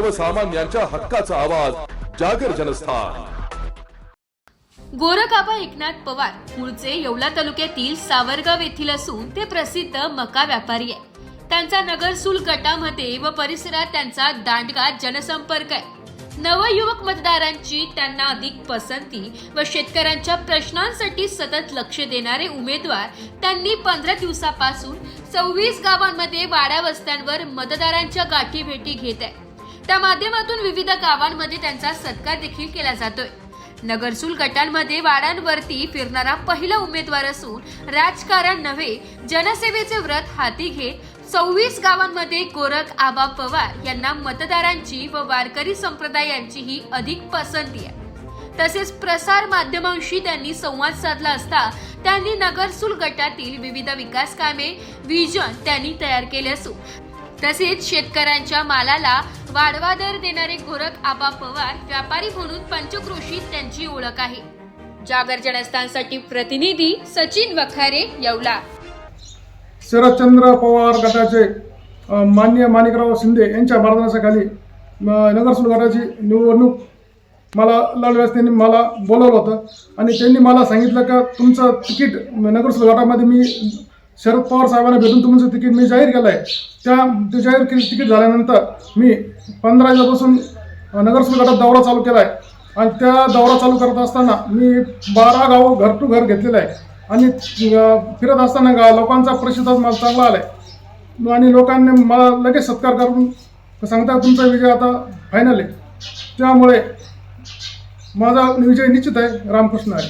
सर्वसामान्यांच्या हक्काचा आवाज जागर जनस्थान. गोरखाबा एकनाथ पवार मूळचे येवला तालुक्यातील सावरगाव येथील असून ते प्रसिद्ध मका व्यापारी आहे त्यांचा नगरसूल गटामध्ये व परिसरात त्यांचा दांडगा जनसंपर्क आहे. नवयुवक मतदारांची त्यांना अधिक पसंती व शेतकऱ्यांच्या प्रश्नांसाठी सतत लक्ष देणारे उमेदवार त्यांनी पंधरा दिवसापासून सव्वीस गावांमध्ये वाड्या वस्त्यांवर मतदारांच्या गाठी भेटी घेत आहे त्या माध्यमातून विविध गावांमध्ये त्यांचा सत्कार देखील केला जातोय. नगरसूल गटांमध्ये वाड्यांवरती फिरणारा पहिला उमेदवार असून राजकारण नव्हे जनसेवेचे व्रत हाती घेत सव्वीस गावांमध्ये गोरख आबा पवार यांना मतदारांची व वारकरी संप्रदायांची ही अधिक पसंती आहे. तसेच प्रसार माध्यमांशी त्यांनी संवाद साधला असता त्यांनी नगरसूल गटातील विविध विकास कामे विजन त्यांनी तयार केले असून तसेच शेतकऱ्यांच्या मालाला वाढवा दर देणारे गोरख आबा पवार व्यापारी म्हणून पंचक्रोशीत त्यांची ओळख आहे. जागर जनस्थानसाठी प्रतिनिधी सचिन वखारे येवला. शरदचंद्र पवार गटाचे मान्य माणिकराव शिंदे यांच्या मार्गदर्शनाखाली म, नगरसूल गटाची निवडणूक मला लढव्यास त्यांनी मला बोलावलं होतं. आणि त्यांनी मला सांगितलं का तुमचं तिकीट नगरसूल गटामध्ये मी शरद पवार साहेबांना भेटून तुमचं तिकीट मी जाहीर केलं आहे त्या ते जाहीर केली तिकीट झाल्यानंतर मी पंधरा दिवसापासून अ, गटात दौरा चालू केला आहे आणि त्या दौरा चालू करत असताना मी बारा गाव घर टू घर घेतलेलं आहे. आणि फिरत असताना गा लोकांचा प्रतिसाद मला चांगला आला आहे आणि लोकांनी मला लगेच सत्कार करून सांगता तुमचा विजय आता फायनल आहे. त्यामुळे माझा विजय निश्चित आहे रामकृष्ण आहे.